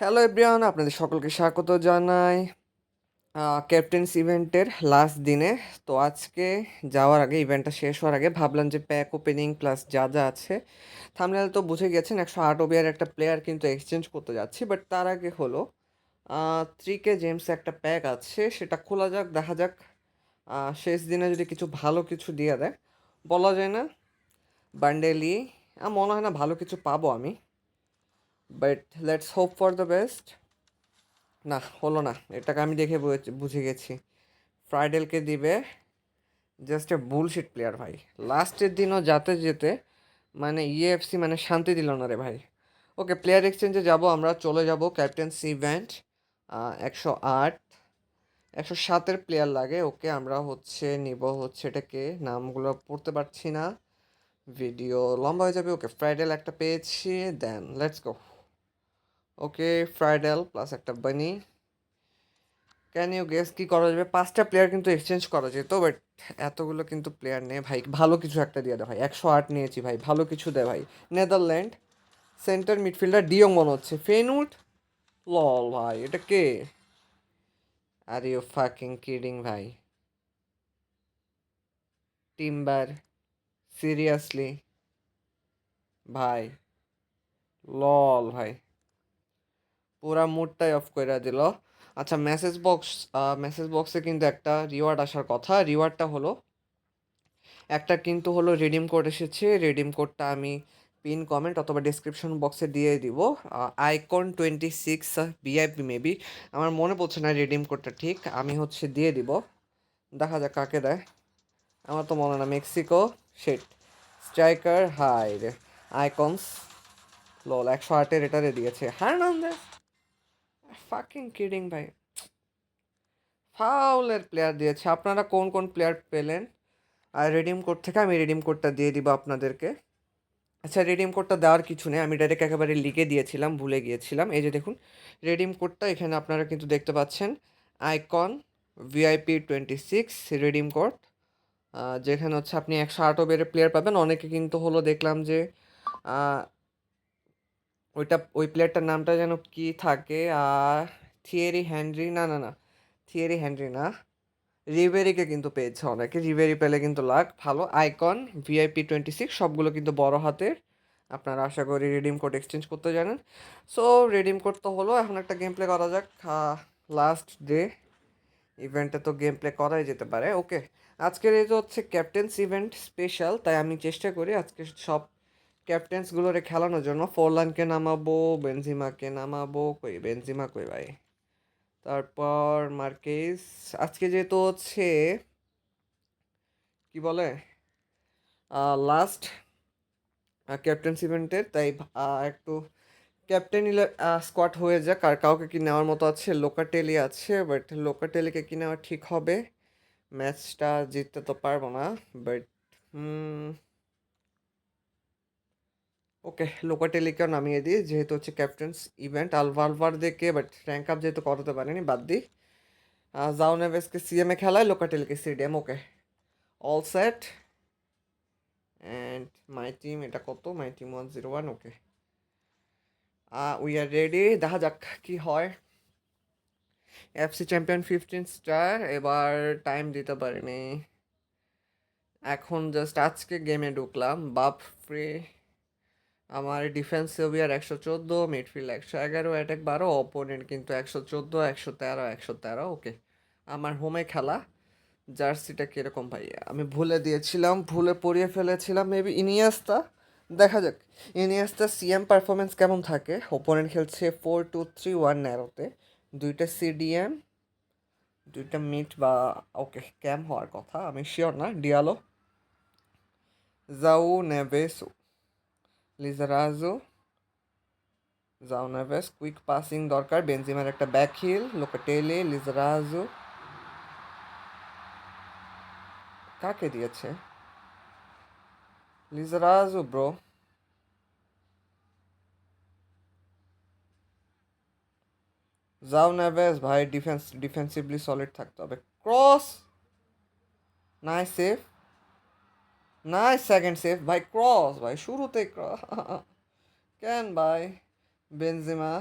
Hello everyone আপনাদের সকলকে স্বাগত জানাই। ক্যাপ্টেন্স ইভেন্টের লাস্ট দিনে। তো আজকে যাওয়ার আগে ইভেন্টটা শেষ হওয়ার আগে ভাবলাম যে প্যাক ওপেনিং প্লাস যা যা আছে থামনেল তো বুঝে গেছেন, একশো আট ওবিয়ার একটা প্লেয়ার কিন্তু এক্সচেঞ্জ করতে যাচ্ছি বাট তার আগে হলো থ্রি কে জেমস একটা প্যাক আছে, সেটা খোলা যাক, দেখা যাক। শেষ দিনে যদি কিছু ভালো কিছু দিয়ে দেয়, বলা যায় না। বান্ডেলি মনে হয় না ভালো কিছু পাবো আমি। But let's hope for the best. না, হলো না, এটাকে আমি দেখে বুঝে- গেছি। ফ্রাইডেলকে দিবে জাস্ট এ বুলশিট প্লেয়ার ভাই। লাস্টের দিনও যাতে যেতে মানে ইএফসি মানে শান্তি দিল না রে ভাই। ওকে প্লেয়ার এক্সচেঞ্জে যাব আমরা, চলে যাব ক্যাপ্টেন্সি ইভেন্ট একশো আট, একশো সাতের প্লেয়ার লাগে। ওকে, আমরা হচ্ছে নিব হচ্ছে এটাকে, নামগুলো পড়তে পারছি না। ভিডিও লম্বা হয়ে যাবে, ওকে, ফ্রাইডেল একটা পেয়েছি দেন লেটস গো ওকে ফ্রাইডেল প্লাস একটা বানি ক্যান ইউ গেস কি করা যাবে? পাঁচটা প্লেয়ার কিন্তু এক্সচেঞ্জ করা যেত বাট এতগুলো কিন্তু প্লেয়ার নেই ভাই। ভালো কিছু একটা দিয়ে দে ভাই। একশো আট নিয়েছি ভাই। ভালো কিছু দে ভাই। নেদারল্যান্ড সেন্টার মিডফিল্ডার ডিও মনে হচ্ছে। ফেনুট লল ভাই, এটা কে? আর ইউ ফাকিং কিডিং ভাই? টিম্বার সিরিয়াসলি ভাই লল ভাই। পুরা মুডটাই অফ করে দিল। আচ্ছা মেসেজ বক্স মেসেজ বক্সে কিন্তু একটা রিওয়ার্ড আসার কথা। রিওয়ার্ডটা হলো, একটা কিন্তু হলো রিডিম কোড এসেছে। রিডিম কোডটা আমি পিন কমেন্ট অথবা ডিসক্রিপশন বক্সে দিয়ে দিব। Icon twenty six VIP maybe আমার মনে পড়ছে না রিডিম কোডটা ঠিক। আমি হচ্ছে দিয়ে দিব। দেখা যাক কাকে দেয়। আমার তো মনে না মেক্সিকো শেট স্ট্রাইকার হাই রে। আইকনস লোল একশো আটের এটারে দিয়েছে। হার্নান্দেজ! ফাকিং কিডিং ভাই। ফাউলের প্লেয়ার দিয়েছে। আপনারা কোন কোন প্লেয়ার পেলেন? আর রিডিম কোড থেকে আমি রিডিম কোডটা দিয়ে দিব আপনাদেরকে। আচ্ছা রিডিম কোডটা দেওয়ার কিছু নেই। আমি ডাইরেক্ট একেবারে লিখে দিয়েছিলাম, ভুলে গিয়েছিলাম। এই যে দেখুন রিডিম কোডটা এখানে আপনারা কিন্তু দেখতে পাচ্ছেন। Icon VIP twenty six redeem code যেখানে হচ্ছে আপনি একশো আট ওভারের প্লেয়ার পাবেন। অনেকে কিন্তু হলো দেখলাম যে ওইটা, ওই প্লেয়ারটার নামটা যেন কি থাকে? আর থিয়েরি হ্যানরি না না না থিয়েরি হ্যানরি না। রিভেরিকে কিন্তু পেয়েছে অনেকে। রিভেরি পেলে কিন্তু লাখ ভালো। আইকন ভিআইপি টোয়েন্টি সিক্স সবগুলো কিন্তু বড় হাতের। আপনারা আশা করি রিডিম কোড এক্সচেঞ্জ করতে জানেন। সো রিডিম কোড তো হলো, এখন একটা গেম প্লে করা যাক। লাস্ট ডে ইভেন্টে তো গেম প্লে করাই যেতে পারে। ওকে আজকের এই তো হচ্ছে ক্যাপ্টেন্স ইভেন্ট স্পেশাল তাই আমি চেষ্টা করি আজকে সব ক্যাপ্টেন্সগুলোরে খেলানোর জন্য ফোরলানকে নামাবো, বেনজিমাকে নামাবো, কই, বেনজিমা কই ভাই? তারপর মার্কেস, আজকে যেহেতু হচ্ছে, কি বলে? লাস্ট ক্যাপ্টেন্স ইভেন্টের তাই একটু ক্যাপ্টেন স্কোয়াড হয়ে যাক। আর কাউকে কি নেওয়ার মতো আছে? লোকাটেলি আছে বাট লোকাটেলিকে কি নেওয়া ঠিক হবে? ম্যাচটা জিততে তো পারব না বাট ওকে লোকাটেলিকেও নামিয়ে দিই, যেহেতু হচ্ছে ক্যাপ্টেন্স ইভেন্ট আলভালভার দেখে বাট র্যাঙ্ক আপ যেহেতু করাতে পারিনি, বাদ দিই। জাও নেভেসকে সিএমএ খেলায় লোকাটেলিকে CDM okay. All set and my team এটা কত? My team one zero one okay. We are ready দেখা যাক কী হয়। এফসি চ্যাম্পিয়ন ফিফটিন স্টার এবার টাইম দিতে পারিনি। এখন জাস্ট আজকে গেমে ঢুকলাম বাপ ফ্রি আমার ডিফেন্স সেভিয়ার একশো চোদ্দ মিডফিল্ড একশো এগারো অ্যাটাক বারো অপোনেন্ট কিন্তু একশো চোদ্দ, একশো তেরো একশো তেরো ওকে আমার হোমে খেলা, জার্সিটা কীরকম ভাই? আমি ভুলে দিয়েছিলাম, ভুলে পড়িয়ে ফেলেছিলাম মেবি ইনিয়াস্তা। দেখা যাক ইনিয়াস্তা সিএম পারফরমেন্স কেমন থাকে? ওপোনেন্ট খেলছে ফোর টু থ্রি ওয়ান ন্যারোতে দুইটা সিডিএম দুইটা মিট বা ওকে ক্যাম হওয়ার কথা, আমি শিওর না Diallo Joao নেভেসো Lizarazu Joao Neves quick passing দরকার বেনজিমার একটা ব্যাক হিল লোকাটেলে লিজারাজো কাকে দিয়েছে? লিজারাজো ব্রো জাউ নেভেস ভাই ডিফেন্স ডিফেন্সিভলি সলিড থাকতে হবে। ক্রস নাই সেফ নাই সেকেন্ড সেফ ভাই ক্রস ভাই শুরুতে ক্রস কেন ভাই বেনজিমা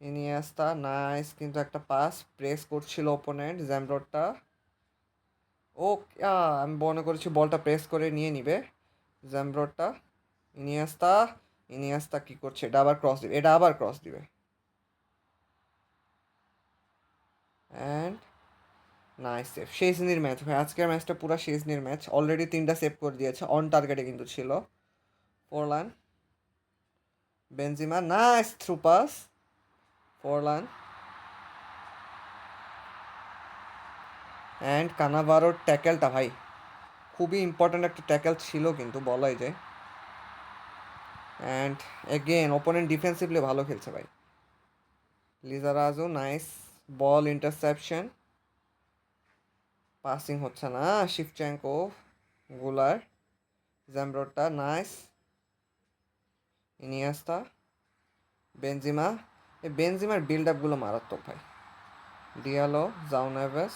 ইনিয়াস্তা নাইস কিন্তু একটা পাস প্রেস করছিল ওপোনেন্ট জ্যামরোডটা ও আমি মনে করেছি বলটা প্রেস করে নিয়ে নিবে। জ্যামরোডটা ইনিয়াস্তা ইনিয়াস্তা কি করছে? এটা আবার ক্রস দিবে, এটা আবার ক্রস দিবে অ্যান্ড নাইস সেভ শেজনির ম্যাচ ভাই। আজকের ম্যাচটা পুরো শেজনির ম্যাচ অলরেডি তিনটা সেভ করে দিয়েছে। অন টার্গেটে কিন্তু ছিল। Forlan Benzema nice through pass Forlan and কানাভারোর ট্যাকেলটা ভাই। খুবই ইম্পর্ট্যান্ট একটা ট্যাকেল ছিল কিন্তু, বলাই যায়। অ্যান্ড এগেন ওপোনেন্ট ডিফেন্সিভলি ভালো খেলছে, ভাই। Lizarazu nice ball interception passing হচ্ছে না। শিফচ্যাঙ্কো গুলার জ্যামরোটা নাইস ইনিয়াস্তা বেনজিমা এই বেনজিমার বিল্ড আপগুলো মারাত্মক ভাই। Diallo Joao Neves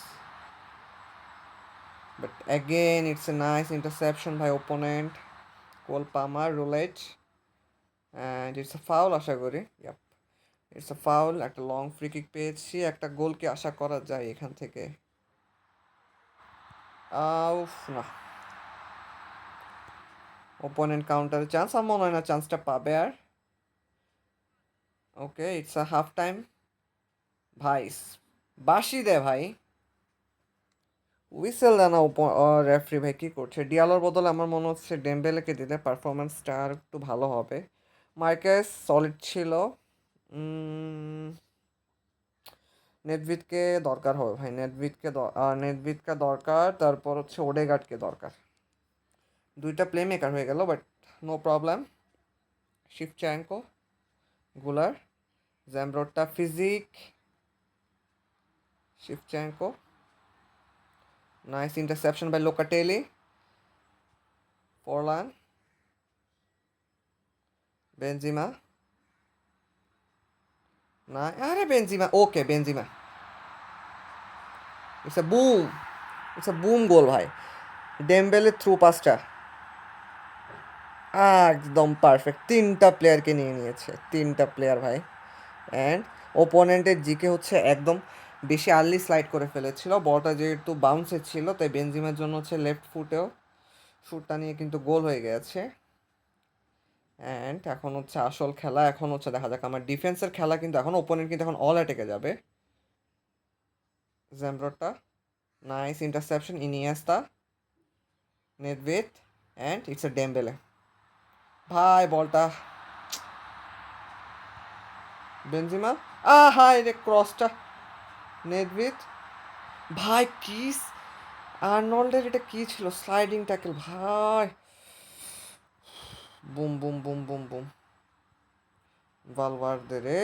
but again it's a nice interception ভাই opponent Cole Palmer roulette and it's a foul আশা করি। ইয়াপ ইটস এ ফাউল একটা লং ফ্রি কিক পেয়েছি। একটা গোলকে আশা করা যায় এখান থেকে? আউফ না। ওপোনেন্ট কাউন্টার চান্স আমার মনে হয় না চান্সটা পাবে আর। Okay it's a half time ভাই। বাসি দে ভাই উইসেল দেয় না রেফারি ভাই কী করছে? ডিয়ালোর বদলে আমার মনে হচ্ছে ডেম্বেলেকে দিলে পারফরমেন্সটা আর একটু ভালো হবে। মার্কেস সলিড ছিল। নেটভিটকে দরকার হবে ভাই নেটভিটকে নেটভিটকে দরকার, তারপর হচ্ছে ওডেগার্ডকে দরকার। দুইটা প্লে মেকার হয়ে গেল বাট নো প্রবলেম শিফচ্যাঙ্কো গুলার জ্যামরোডটা physique শিফচ্যাঙ্কো nice interception by Locatelli Forlan Benzema না, আরে Benzema, okay, Benzema. It's a boom it's a boom goal ভাই। ডেমবেলের থ্রু পাসটা একদম পারফেক্ট তিনটা প্লেয়ারকে নিয়ে নিয়েছে, তিনটা প্লেয়ার ভাই। অ্যান্ড ওপোনেন্টের জিকে হচ্ছে একদম বেশি আর্লি স্লাইড করে ফেলেছিল, বলটা যেহেতু বাউন্সে ছিল, তাই বেনজিমের জন্য হচ্ছে লেফট ফুটেও শুটটা নিয়ে কিন্তু গোল হয়ে গেছে। অ্যান্ড এখন হচ্ছে আসল খেলা এখন হচ্ছে দেখা যাক আমার ডিফেন্সের খেলা কিন্তু এখন ওপোনেন্ট কিন্তু এখন অল অ্যাটেকে যাবে। Zambrotta nice interception Iniesta Nedved and it's a Dembele ভাই, বলটা। বেনজিমা আ হাই রে ক্রসটা নেটভিট ভাই কিস আর্নল্ডের এটা কী ছিল? স্লাইডিং ট্যাকেল ভাই। Boom boom boom boom boom. Valverde রে।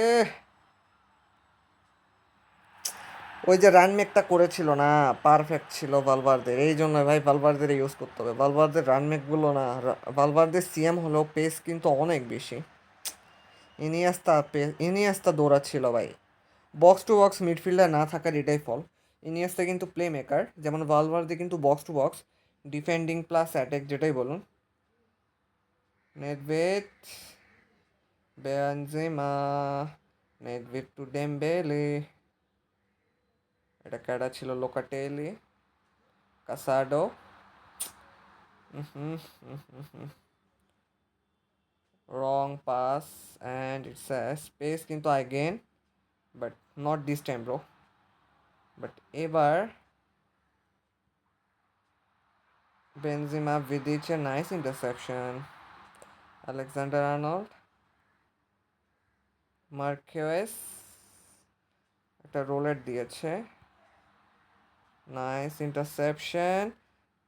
ওই যে রানমেকটা করেছিল না পারফেক্ট ছিল ভালভার্দের এই জন্য ভাই ভালভার্দের ইউজ করতে হবে। ভালভার্দের রানমেকগুলো না ভালভার্দের সিএম হলেও পেস কিন্তু অনেক বেশি। ইনিয়াস্তা পেস ইনিয়াস্তা দৌড়াচ্ছিল ভাই। বক্স টু বক্স মিডফিল্ডার না থাকার এটাই ফল ইনিয়াস্তা কিন্তু প্লে মেকার যেমন ভালভার্দে কিন্তু box to box defending plus attack যেটাই বলুন। নেটভেট বেনজেমা নেটভেট টু ডেমবেলে এটা ক্যাডা ছিল Locatelli Casado wrong pass and it's a space কিন্তু again but not this time bro but এবার Benzema Vidic a nice interception Alexander Arnold মার্কেওয়েস একটা roulette দিয়েছে। Nice interception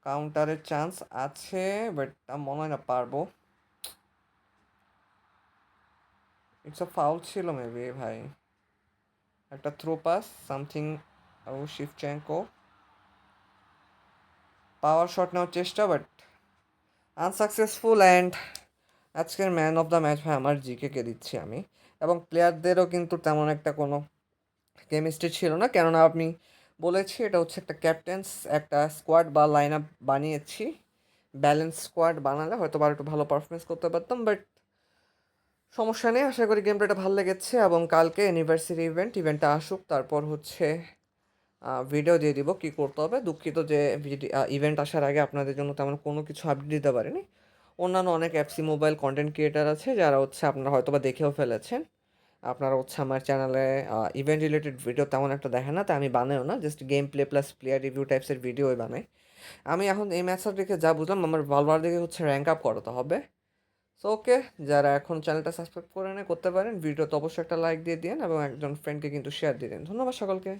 কাউন্টারের চান্স আছে বাট মনে হয় না পারব। ইটস আ ফাউল ছিল মেবি ভাই। একটা থ্রো পাস সামথিং ও শিফচ্যাঙ্কো পাওয়ার শট নেওয়ার চেষ্টা বাট আনসাকসেসফুল অ্যান্ড আজকের ম্যান অফ দ্য ম্যাচ ভাই আমার জিকেকে দিচ্ছি আমি। এবং প্লেয়ারদেরও কিন্তু তেমন একটা কোনো কেমিস্ট্রি ছিল না। কেননা আপনি বলেছি, এটা হচ্ছে একটা ক্যাপ্টেন্স একটা স্কোয়াড বা লাইন আপ বানিয়েছি। ব্যালেন্স স্কোয়াড বানালে হয়তো বা একটু ভালো পারফরমেন্স করতে পারতাম বাট সমস্যা নেই। আশা করি গেমটা প্লেটা ভালো লেগেছে এবং কালকে অ্যানিভার্সারি ইভেন্ট ইভেন্টটা আসুক, তারপর হচ্ছে ভিডিও দিয়ে দিব কী করতে হবে। দুঃখিত যে ইভেন্ট আসার আগে আপনাদের জন্য তেমন কোনো কিছু আপডেট দিতে পারিনি। অন্যান্য অনেক অ্যাপসি মোবাইল কন্টেন্ট ক্রিয়েটার আছে যারা হচ্ছে আপনারা হয়তো বা দেখেও ফেলেছেন। আপনারা হচ্ছে আমার চ্যানেলে ইভেন্ট রিলেটেড ভিডিও তেমন একটা দেখেন না তাই আমি বানাইও না just game play plus player review টাইপসের ভিডিওই বানাই। আমি এখন এই ম্যাচটা দেখে যা বুঝলাম, আমার ভালভার দিকে হচ্ছে র্যাঙ্ক আপ করাতে হবে। সো ওকে যারা এখন চ্যানেলটা সাবস্ক্রাইব করে নেয়, করতে পারেন। ভিডিওতে অবশ্যই একটা লাইক দিয়ে দিন এবং একজন ফ্রেন্ডকে কিন্তু শেয়ার দিয়ে দিন। ধন্যবাদ সকলকে।